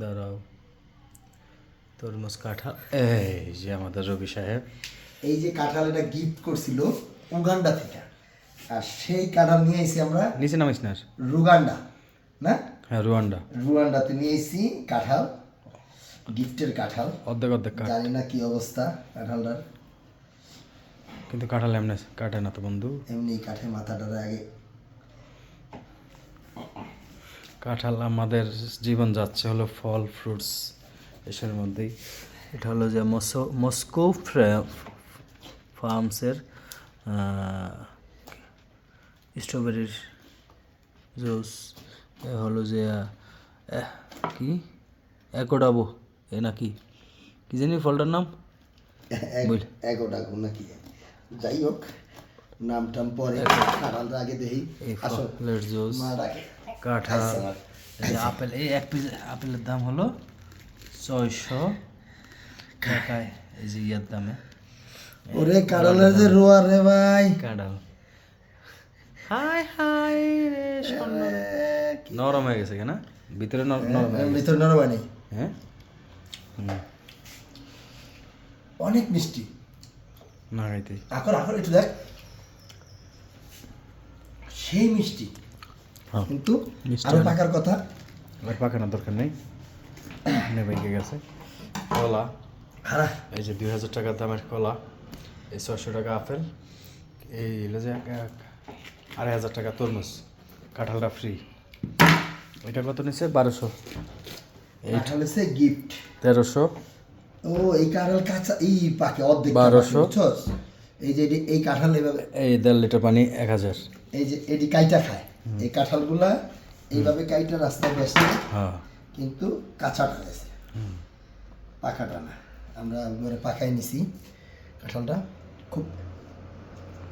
দাঁড়াও। তরমুজ কাঁঠাল। এই যে আমাদের রবি সাহেব। এই যে কাঁঠাল এটা গিফট করছিল উগান্ডা থেকে। আর সেই কাঁঠাল নিয়ে এসেছি আমরা নিচে নামিস না রুগান্ডা না? হ্যাঁ রুয়ান্ডা রুয়ান্ডাতে নিয়ে এসেছি কাঁঠাল গিফটের কাঁঠাল। অর্ধেক অর্ধেক জানি না কি অবস্থা কাঁঠালটার। কিন্তু কাঁঠাল এমনি কাটে না তো বন্ধু। এমনি কাঠে মাথাটার আগে কাঁঠাল আমাদের জীবন যাচ্ছে হলো ফল ফ্রুটস এসবের মধ্যেই। এটা হলো যে মস্কো মস্কো ফ্রা- ফার্মসের স্ট্রবেরির জুস এ হলো যে কি? একোডাবো এ নাকি? কি জানি ফলটার নাম। এগোটা নাকি? যাই হোক নাম টাম পরে আগে দেখি। আসো। ফলের জুস মা ডাকে কাঁঠাল এই যে আপেল এই এক পিস আপেলের দাম হলো ছয়শো টাকায় এই যে ইয়ার দামে। ওরে কাঁঠালের যে রোয়া রে ভাই। কাঁঠাল। হাই হাই রে নরম হয়ে গেছে কেনা? ভিতরে নরম ভিতরে নরম হয়নি? হ্যাঁ? হুম, অনেক মিষ্টি। না খাইতে। আকর আকর একটু দেখ। সেই মিষ্টি। কিন্তু মিষ্টি আরও পাকার কথা। আর পাকানোর দরকার নেই। নেবে গেছে। কলা। হারা এই যে দুই হাজার টাকার দামের কলা এই ছয়শো টাকা আপেল এই হলো যে আড়াই হাজার টাকা তরমুজ কাঁঠালটা ফ্রি এটা কত নিচ্ছে? বারোশো। এই কাঁঠাল হচ্ছে গিফট তেরোশো। ও এই কাঁঠাল কাঁচা এই পাকে অর্ধেক বারোশো। এই যে এই কাঁঠাল এই দেড় লিটার পানি এক হাজার। এই যে এটি কাইটা খায়। এই কাঁঠালগুলা এইভাবে কাইটা রাস্তায় বেসে হ্যাঁ। কিন্তু কাঁচাটা গেছে। পাখাটা না। আমরা পাখায় নিছি কাঁঠালটা। খুব